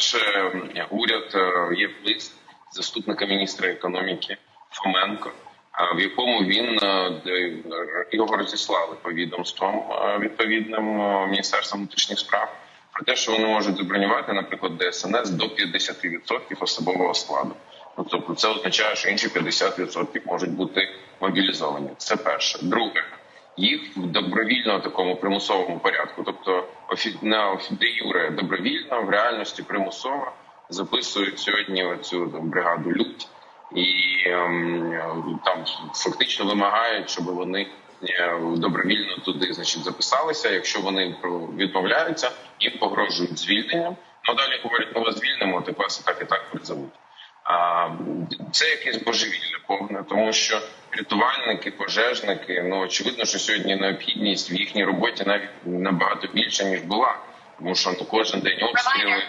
По-перше, уряд е, є лист заступника міністра економіки Фоменко, е, в якому він е, його розіслали по відомствам е, відповідним міністерством внутрішніх справ про те, що вони можуть забронювати, наприклад, ДСНС до 50% особового складу. Ну, тобто це означає, що інші 50% можуть бути мобілізовані. Це перше. Друге, їх в добровільно такому примусовому порядку, тобто на де юре добровільно, в реальності примусово записують сьогодні цю бригаду лють і ем, там фактично вимагають, щоб вони е, добровільно туди значить записалися. Якщо вони відмовляються, їм погрожують звільненням. Ну далі говорять, ми вас звільнимо, тепер вас так і так призовуть. Це якесь божевілля повне, тому що рятувальники, пожежники, ну очевидно, що сьогодні необхідність в їхній роботі навіть набагато більше ніж була, тому що ну кожен день обстріли,